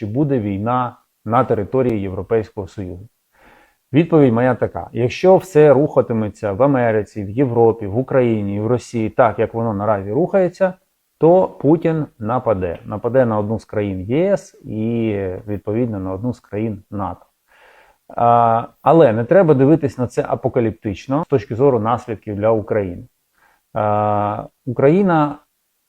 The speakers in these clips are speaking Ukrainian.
чи буде війна на території Європейського Союзу? Відповідь моя така: якщо все рухатиметься в Америці, в Європі, в Україні, в Росії, так як воно наразі рухається, то Путін нападе. Нападе на одну з країн ЄС і відповідно на одну з країн НАТО. А, але не треба дивитись на це апокаліптично з точки зору наслідків для України. А, Україна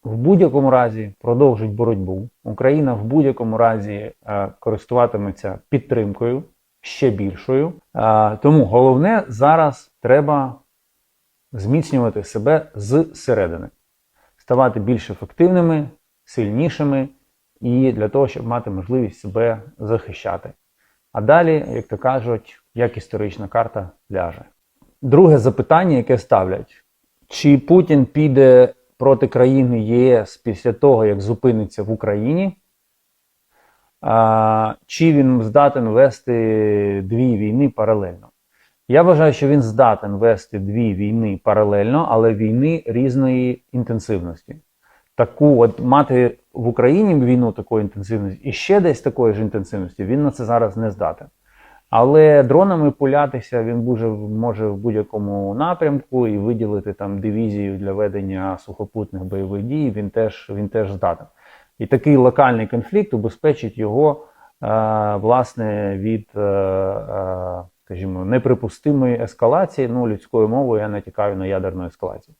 в будь-якому разі продовжить боротьбу. Україна в будь-якому разі е, користуватиметься підтримкою ще більшою. Е, Тому головне зараз треба зміцнювати себе зсередини, ставати більш ефективними, сильнішими і для того, щоб мати можливість себе захищати. А далі, як то кажуть, як історична карта ляже. Друге запитання, яке ставлять: чи Путін піде проти країни ЄС після того, як зупиниться в Україні? Чи він здатен вести дві війни паралельно? Я вважаю, що він здатен вести дві війни паралельно, але війни різної інтенсивності. Таку от мати в Україні війну такої інтенсивності і ще десь такої ж інтенсивності, він на це зараз не здатен. Але дронами пулятися він дуже може в будь-якому напрямку і виділити там дивізію для ведення сухопутних бойових дій. Він теж він теж здатен. І такий локальний конфлікт убезпечить його е, власне від, е, е, скажімо, неприпустимої ескалації. Ну, людською мовою я натякаю на ядерну ескалацію,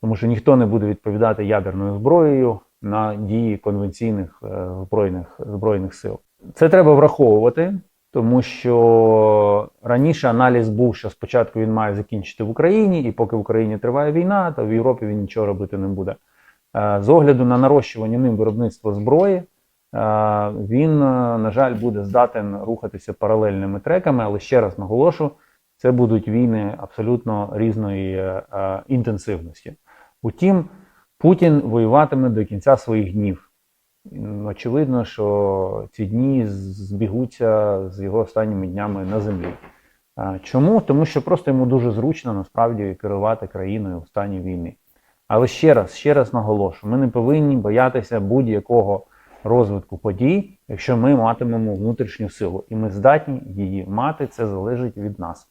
тому що ніхто не буде відповідати ядерною зброєю на дії конвенційних е, збройних збройних сил. Це треба враховувати. Тому що раніше аналіз був, що спочатку він має закінчити в Україні, і поки в Україні триває війна, то в Європі він нічого робити не буде. Е, З огляду на нарощування ним виробництва зброї, е, він, е, на жаль, буде здатен рухатися паралельними треками, але ще раз наголошу, це будуть війни абсолютно різної інтенсивності. Утім, Путін воюватиме до кінця своїх днів. Очевидно, що ці дні збігуться з його останніми днями на землі. Чому? Тому що просто йому дуже зручно насправді керувати країною в стані війни. Але ще раз, ще раз наголошу: ми не повинні боятися будь-якого розвитку подій, якщо ми матимемо внутрішню силу, і ми здатні її мати, це залежить від нас.